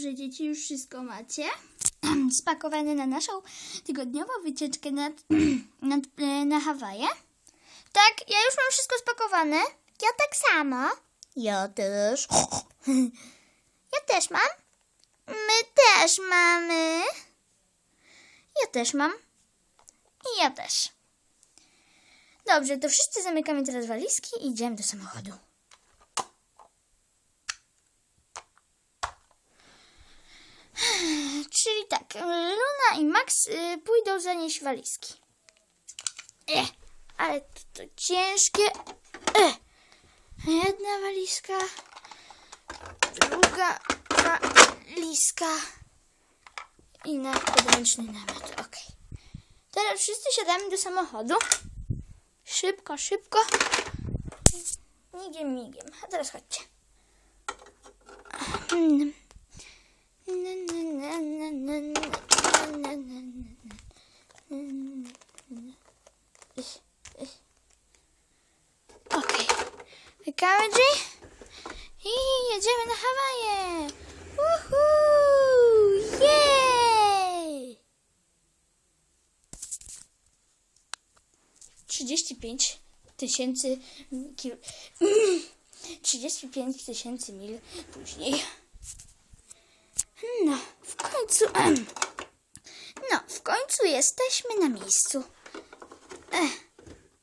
Dobrze, dzieci, już wszystko macie. Spakowane na naszą tygodniową wycieczkę nad, nad, e, na Hawaje. Tak, ja już mam wszystko spakowane. Ja tak samo. Ja też. Ja też mam. My też mamy. Ja też mam. I ja też. Dobrze, to wszyscy zamykamy teraz walizki i idziemy do samochodu. Czyli tak, I Max y, pójdą zanieść walizki. E, ale to, to ciężkie. E, jedna walizka, druga walizka i na podręczny namiot. Ok. Teraz wszyscy siadamy do samochodu. Szybko, szybko. Migiem, migiem. A teraz chodźcie. Hmm. Okej. Wykamy drzwi i jedziemy na Hawaje. Uhu! Jej! 35 tysięcy kil... 35 tysięcy mil później. Końcu. No, w końcu jesteśmy na miejscu. Ech,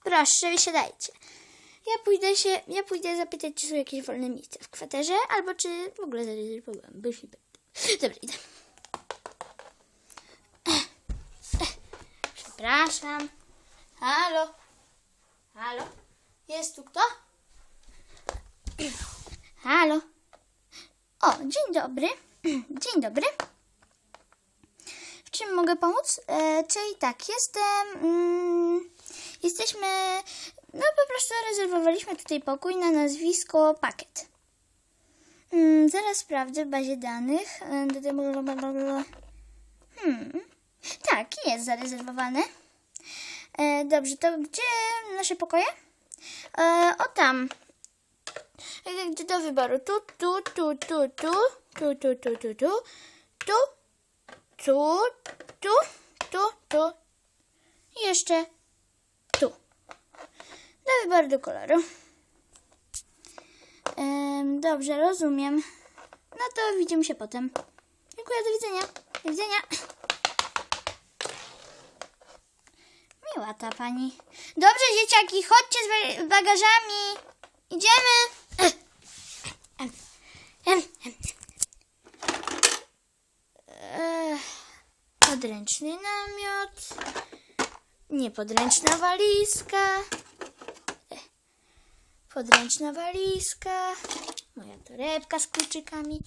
proszę, wysiadajcie. Ja pójdę się, ja pójdę zapytać, czy są jakieś wolne miejsca w kwaterze, albo czy w ogóle będę. Dobra, idę. Ech, Przepraszam. Halo? Halo? Jest tu kto? Halo? O, dzień dobry. Dzień dobry. Czym mogę pomóc? E, czyli tak, jestem. Mm, jesteśmy. No po prostu rezerwowaliśmy tutaj pokój na nazwisko Pakiet. Mm, zaraz sprawdzę w bazie danych. E, Hmm. Tak, jest zarezerwowane. E, dobrze, to gdzie nasze pokoje? E, o tam. E, Gdzie do wyboru? Tu, tu, tu, tu, tu, tu, tu, tu, tu, tu, tu, tu, tu, tu, tu i jeszcze tu. Do wyboru do koloru. Dobrze, rozumiem. No to widzimy się potem. Dziękuję, do widzenia. Do widzenia. Miła ta pani. Dobrze, dzieciaki, chodźcie z ba- bagażami. Idziemy. Podręczny namiot. Niepodręczna walizka. Podręczna walizka. Moja torebka z kluczykami.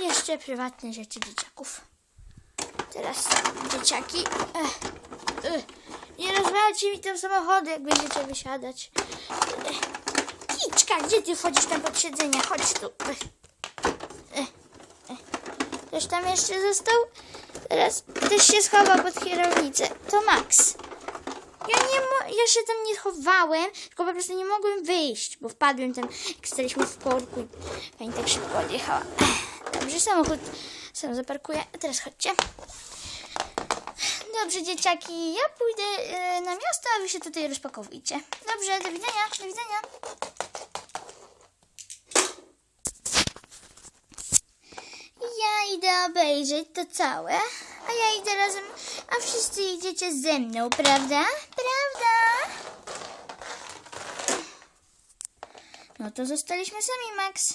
I jeszcze prywatne rzeczy dzieciaków. Teraz dzieciaki. Ech, ech, nie rozwalcie mi tam samochody, jak będziecie wysiadać. Ech, Kiczka, gdzie ty wchodzisz tam pod siedzenie? Chodź tu. Ech. Ktoś tam jeszcze został? Teraz ktoś się schował pod kierownicę. To Max. Ja, nie ja się tam nie chowałem, tylko po prostu nie mogłem wyjść, bo wpadłem tam, jak staliśmy w korku pani tak szybko odjechała. Ech, Dobrze, samochód sam zaparkuję. A teraz chodźcie. Dobrze, dzieciaki, ja pójdę e, na miasto, a wy się tutaj rozpakowujcie. Dobrze, do widzenia, do widzenia. Ja idę obejrzeć to całe, a ja idę razem, a wszyscy idziecie ze mną, prawda? Prawda? No to zostaliśmy sami, Max.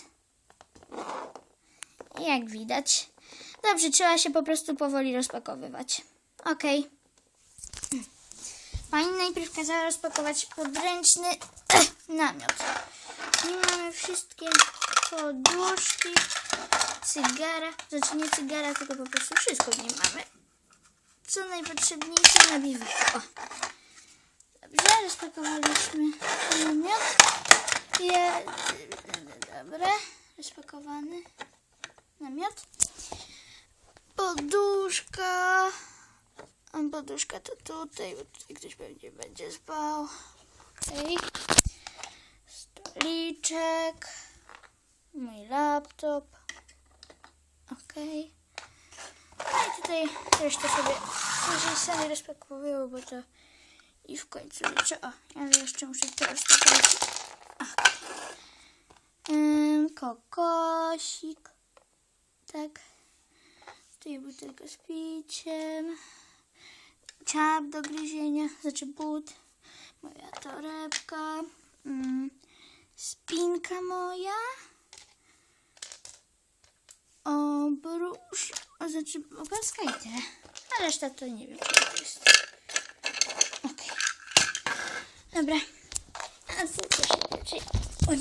Jak widać. Dobrze, trzeba się po prostu powoli rozpakowywać. Okej. Pani najpierw kazała rozpakować podręczny namiot. I mamy wszystkie poduszki, cygara, znaczy nie cygara, tylko po prostu wszystko w nim mamy. Co najpotrzebniejsze na biwaku. Dobrze, rozpakowaliśmy namiot. Je... Dobra, rozpakowany namiot. Poduszka. Poduszka to tutaj, bo tutaj ktoś pewnie będzie spał. Okej. Stoliczek. Mój laptop. Okej. No i tutaj resztę sobie później sami rozpakowują, bo to i w końcu liczę. O, ale jeszcze muszę to rozpakować. Okej. Ym, kokosik. Tak. Tutaj butelka z piciem. Ciap do gryzienia, znaczy but. Moja torebka. Mm, spinka moja. Obrusz, znaczy tyle. A reszta to nie wiem, co to jest. Okej. Dobra. A co się. O.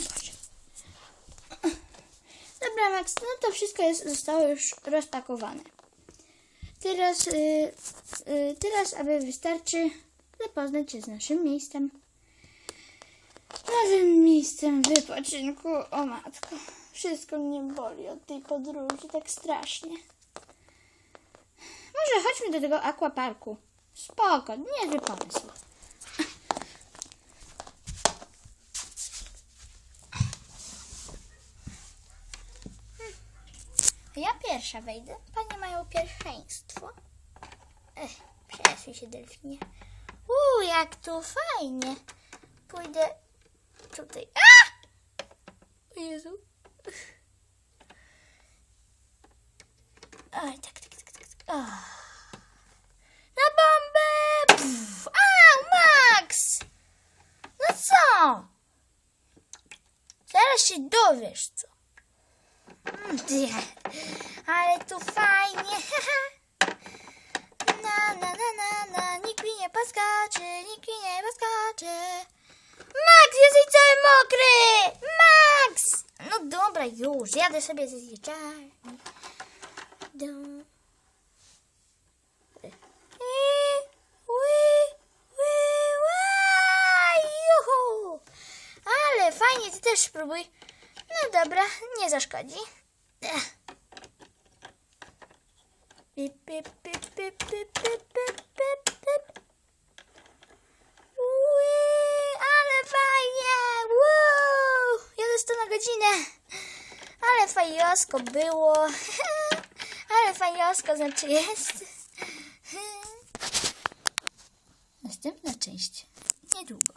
Dobra, Max, no to wszystko jest, zostało już rozpakowane. Teraz, y, y, teraz, aby wystarczy zapoznać się z naszym miejscem. Nowym miejscem wypoczynku. O matko, wszystko mnie boli od tej podróży tak strasznie. Może chodźmy do tego aquaparku. Spoko, niezły pomysł. Ja pierwsza wejdę. Panie mają pierwszeństwo. Ech, przesuj się, delfinie. Uuu, jak tu fajnie. Pójdę tutaj. A! O Jezu. Oj, tak, tak, tak, tak. tak. O. Na bombę! Pff. A, Max! No co? Zaraz się dowiesz, co. Mm, Ale tu fajnie. Na, na, na, na, na. Nikt mi nie poskacze, nikt mi nie poskacze. Max, jesteś cały mokry! Max! No dobra, już, jadę sobie ze zjeżdżalni. Do... Ale fajnie, ty też spróbuj. No dobra, nie zaszkodzi. Ech. Pip, pip, pip, pip, pip, pip, pip, pip, pip. Ui, ale fajnie! Woo! Jadę 100 na godzinę. Ale fajowsko było. Ale fajowsko znaczy jest. Następna część niedługo.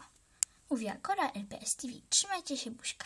Mówiła Kora LPS TV. Trzymajcie się, buźka.